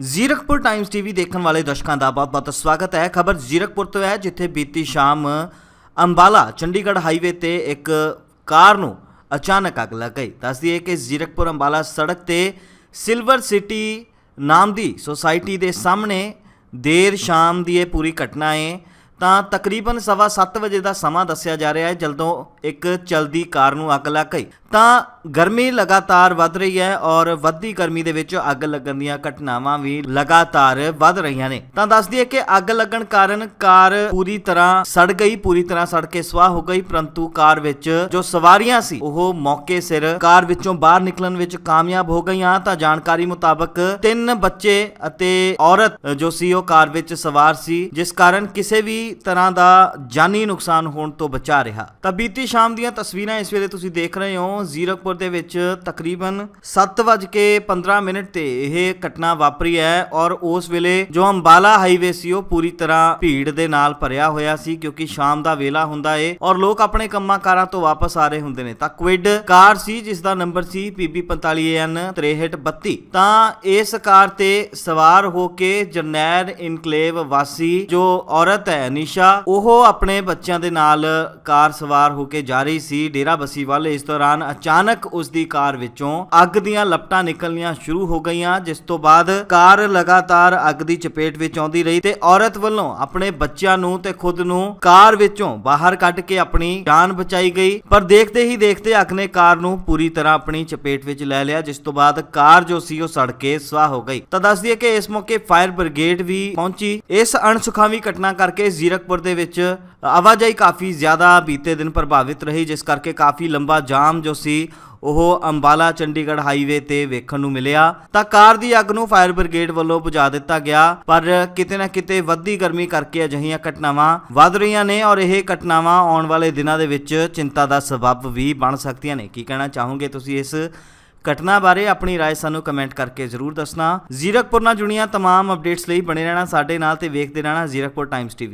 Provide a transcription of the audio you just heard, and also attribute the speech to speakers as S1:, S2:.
S1: Zirakpur Times TV ਦੇਖਣ ਵਾਲੇ ਦਰਸ਼ਕਾਂ ਦਾ ਬਹੁਤ-ਬਹੁਤ ਸਵਾਗਤ ਹੈ। ਖਬਰ ਜ਼ੀਰਕਪੁਰ ਤੋਂ ਹੈ, ਜਿੱਥੇ ਬੀਤੀ ਸ਼ਾਮ ਅੰਬਾਲਾ, ਚੰਡੀਗੜ੍ਹ ਹਾਈਵੇ ਤੇ ਇੱਕ ਕਾਰ ਨੂੰ ਅਚਾਨਕ ਅੱਗ ਲੱਗ ਗਈ। ਦੱਸਦੀ ਹੈ ਕਿ ਜ਼ੀਰਕਪੁਰ ਅੰਬਾਲਾ ਸੜਕ ਤੇ ਸਿਲਵਰ ਸਿਟੀ ਨਾਮ ਦੀ ਸੁਸਾਇਟੀ ਦੇ ਸਾਹਮਣੇ ਦੇਰ ਸ਼ਾਮ ਦੀ ਇਹ ਪੂਰੀ ਘਟਨਾ ਹੈ। ਤਾਂ ਤਕਰੀਬਨ ਸਵਾ ਸੱਤ ਵਜੇ ਦਾ ਸਮਾਂ ਦੱਸਿਆ ਜਾ ਰਿਹਾ ਹੈ, ਜਦੋਂ ਇੱਕ ਚਲਦੀ ਕਾਰ ਨੂੰ ਅੱਗ ਲੱਗ ਗਈ। ਤਾਂ ਗਰਮੀ ਲਗਾਤਾਰ ਵੱਧ ਰਹੀ ਹੈ ਔਰ ਵੱਧਦੀ ਗਰਮੀ ਦੇ ਵਿੱਚ ਅੱਗ ਲੱਗਣ ਦੀਆਂ ਘਟਨਾਵਾਂ ਵੀ ਲਗਾਤਾਰ ਵੱਧ ਰਹੀਆਂ ਨੇ। ਤਾਂ ਦੱਸਦੀ ਹੈ ਕਿ ਅੱਗ ਲੱਗਣ ਕਾਰਨ ਕਾਰ ਪੂਰੀ ਤਰ੍ਹਾਂ ਸੜ ਗਈ, ਪੂਰੀ ਤਰ੍ਹਾਂ ਸੜ ਕੇ ਸਵਾਹ ਹੋ ਗਈ, ਪਰੰਤੂ ਕਾਰ ਵਿੱਚ ਜੋ ਸਵਾਰੀਆਂ ਸੀ, ਉਹ ਮੌਕੇ ਸਿਰ ਕਾਰ ਵਿੱਚੋਂ ਬਾਹਰ ਨਿਕਲਣ ਵਿੱਚ ਕਾਮਯਾਬ ਹੋ ਗਈਆਂ। ਤਾਂ ਜਾਣਕਾਰੀ ਮੁਤਾਬਕ ਤਿੰਨ ਬੱਚੇ ਅਤੇ ਔਰਤ ਜੋ ਸੀ, ਉਹ ਕਾਰ ਵਿੱਚ ਸਵਾਰ ਸੀ, ਜਿਸ ਕਾਰਨ ਕਿਸੇ ਵੀ ਤਰ੍ਹਾਂ ਦਾ ਜਾਨੀ ਨੁਕਸਾਨ ਹੋਣ ਤੋਂ ਬਚਾ ਰਿਹਾ। ਤਾਂ ਬੀਤੀ ਸ਼ਾਮ ਦੀਆਂ ਤਸਵੀਰਾਂ ਇਸ ਵੇਲੇ ਤੁਸੀਂ ਦੇਖ ਰਹੇ ਹੋ ਜ਼ੀਰਕਪੁਰ ਦੇ ਵਿੱਚ ਤਕਰੀਬਨ 7:15 ਮਿੰਟ ਤੇ ਇਹ ਘਟਨਾ ਵਾਪਰੀ ਹੈ ਔਰ ਉਸ ਵੇਲੇ ਜੋ ਅੰਬਾਲਾ ਹਾਈਵੇ ਸੀ, ਉਹ ਪੂਰੀ ਤਰ੍ਹਾਂ ਭੀੜ ਦੇ ਨਾਲ ਭਰਿਆ ਹੋਇਆ ਸੀ ਕਿਉਂਕਿ ਸ਼ਾਮ ਦਾ ਵੇਲਾ ਹੁੰਦਾ ਏ ਔਰ ਲੋਕ ਆਪਣੇ ਕੰਮਾਂ ਕਾਰਾਂ ਤੋਂ ਵਾਪਸ ਆ ਰਹੇ ਹੁੰਦੇ ਨੇ। ਤਾਂ ਕੁਇਡ ਕਾਰ ਸੀ, ਜਿਸ ਦਾ ਨੰਬਰ ਸੀ PB45AN 6332 ਤਾਂ ਇਸ ਕਾਰ ਤੇ ਸਵਾਰ ਹੋ ਕੇ ਜਰਨੈਲ ਇਨਕਲੇਵ ਵਾਸੀ ਜੋ ਔਰਤ ਹੈ, ਨਿਸ਼ਾ, ਉਹ ਆਪਣੇ ਬੱਚਿਆਂ ਦੇ ਨਾਲ ਕਾਰ ਸਵਾਰ ਹੋ ਕੇ ਜਾ ਰਹੀ ਸੀ। ਡੇਰਾ ਬਸੀ ਵੱਲ ਇਸ ਦੌਰਾਨ ਅਚਾਨਕ ਉਸ ਦੀ ਕਾਰ ਵਿੱਚੋਂ ਅੱਗ ਦੀਆਂ ਲਪਟਾਂ ਨਿਕਲਣੀਆਂ ਸ਼ੁਰੂ ਹੋ ਗਈਆਂ, ਜਿਸ ਤੋਂ ਬਾਅਦ ਕਾਰ ਲਗਾਤਾਰ ਅੱਗ ਦੀ ਚਪੇਟ ਵਿੱਚ ਆਉਂਦੀ ਰਹੀ ਤੇ ਔਰਤ ਵੱਲੋਂ ਆਪਣੇ ਬੱਚਿਆਂ ਨੂੰ ਤੇ ਖੁਦ ਨੂੰ ਕਾਰ ਵਿੱਚੋਂ ਬਾਹਰ ਕੱਢ ਕੇ ਆਪਣੀ ਜਾਨ ਬਚਾਈ ਗਈ। ਪਰ ਦੇਖਦੇ ਹੀ ਦੇਖਦੇ ਅੱਗ ਨੇ ਕਾਰ ਨੂੰ ਪੂਰੀ ਤਰ੍ਹਾਂ ਆਪਣੀ ਚਪੇਟ ਵਿੱਚ ਲੈ ਲਿਆ, ਜਿਸ ਤੋਂ ਬਾਅਦ ਕਾਰ ਜੋ ਸੀ ਉਹ ਸੜ ਕੇ ਸਵਾਹ ਹੋ ਗਈ। ਤਾਂ ਦੱਸ ਦਈਏ ਕਿ ਇਸ ਮੌਕੇ ਫਾਇਰ ਬ੍ਰਿਗੇਡ ਵੀ ਪਹੁੰਚੀ। ਇਸ ਅਣਸੁਖਾਵੀ ਘਟਨਾ ਕਰਕੇ ਜ਼ੀਰਕਪੁਰ ਦੇ ਵਿੱਚ ਆਵਾਜਾਈ ਕਾਫੀ ਜ਼ਿਆਦਾ ਬੀਤੇ ਦਿਨ ਪ੍ਰਭਾਵਿਤ ਰਹੀ, ਜਿਸ ਕਰਕੇ ਕਾਫੀ ਲੰਬਾ ਜਾਮ ਜੋ ਸੀ ਉਹ ਅੰਬਾਲਾ ਚੰਡੀਗੜ੍ਹ ਹਾਈਵੇ ਤੇ ਵੇਖਣ ਨੂੰ ਮਿਲਿਆ ਤਾਂ ਕਾਰ ਦੀ ਅੱਗ ਨੂੰ ਫਾਇਰ ਬ੍ਰਿਗੇਡ ਵੱਲੋਂ ਬੁਝਾ ਦਿੱਤਾ ਗਿਆ ਪਰ ਕਿਤੇ ਨਾ ਕਿਤੇ ਵੱਧਦੀ ਗਰਮੀ ਕਰਕੇ ਅਜਿਹੀਆਂ ਘਟਨਾਵਾਂ ਵੱਧ ਰਹੀਆਂ ਨੇ ਔਰ ਇਹ ਘਟਨਾਵਾਂ ਆਉਣ ਵਾਲੇ ਦਿਨਾਂ ਦੇ ਵਿੱਚ ਚਿੰਤਾ ਦਾ ਸਬਬ ਵੀ ਬਣ ਸਕਦੀਆਂ ਨੇ ਕੀ ਕਹਿਣਾ ਚਾਹੋਗੇ ਤੁਸੀਂ ਇਸ ਘਟਨਾ ਬਾਰੇ ਆਪਣੀ رائے ਸਾਨੂੰ ਕਮੈਂਟ ਕਰਕੇ ਜ਼ਰੂਰ ਦੱਸਣਾ ਜ਼ੀਰਕਪੁਰ ਨਾਲ ਜੁੜੀਆਂ तमाम ਅਪਡੇਟਸ ਲਈ ਬਣੇ ਰਹਿਣਾ ਸਾਡੇ ਨਾਲ ਤੇ ਵੇਖਦੇ ਰਹਿਣਾ ਜ਼ੀਰਕਪੁਰ ਟਾਈਮਸ ਟੀਵੀ